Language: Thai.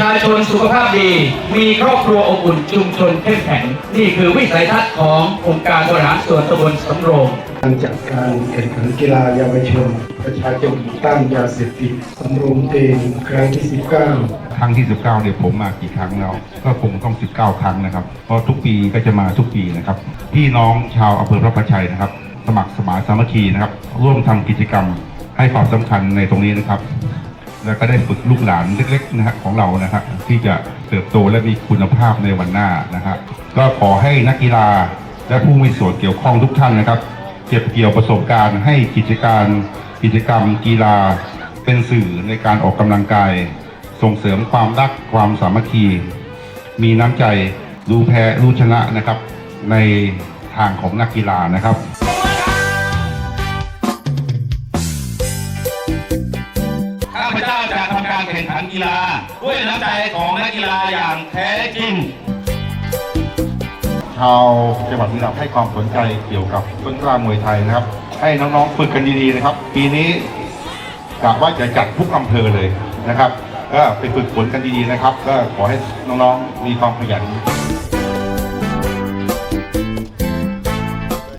ชาชนสุขภาพดี มีครอบครัวอบอุ่นชุมชนเข้มแข็ง นี่คือวิสัยทัศน์ขององค์การบริหารส่วนตำบลสำโรงการจัดการแข่งขันกีฬาเยาวชน ประชาชนต้านยาเสพติดสำโรงเตงครั้งที่ 19 ครั้งที่ 19เนี่ยผมมากี่ครั้งแล้วก็คงต้อง 19 ครั้งนะครับ เพราะทุกปีก็จะมาทุกปีนะครับ พี่น้องชาวอำเภอพระประชัยนะครับ สมัครสมานสามัคคีนะครับ ร่วมทำกิจกรรมให้ความสำคัญในตรงนี้นะครับ แล้วก็ได้ฝึกลูกหลานเล็กๆนะฮะของเรานะครับที่จะเติบโตและมีคุณภาพในวันหน้านะฮะก็ขอให้นักกีฬาและผู้มีส่วนเกี่ยวข้องทุกท่านนะครับ เก็บเกี่ยวประสบการณ์ให้กิจการกิจกรรมกีฬาเป็นสื่อในการออกกำลังกาย ส่งเสริมความรักความสามัคคี มีน้ำใจรู้แพ้รู้ชนะนะครับ ในทางของนักกีฬานะครับ งขันกีฬาด้วยน้ำใจของนักกีฬาอย่างแท้จริง ชาวจังหวัดบุรีรัมย์ให้ความสนใจเกี่ยวกับต้นกล้ามวยไทยนะครับ ให้น้องๆฝึกกันดีๆนะครับ ปีนี้กะว่าจะจัดทุกอำเภอเลยนะครับ ก็ไปฝึกฝนกันดีๆนะครับ ก็ขอให้น้องๆมีความขยัน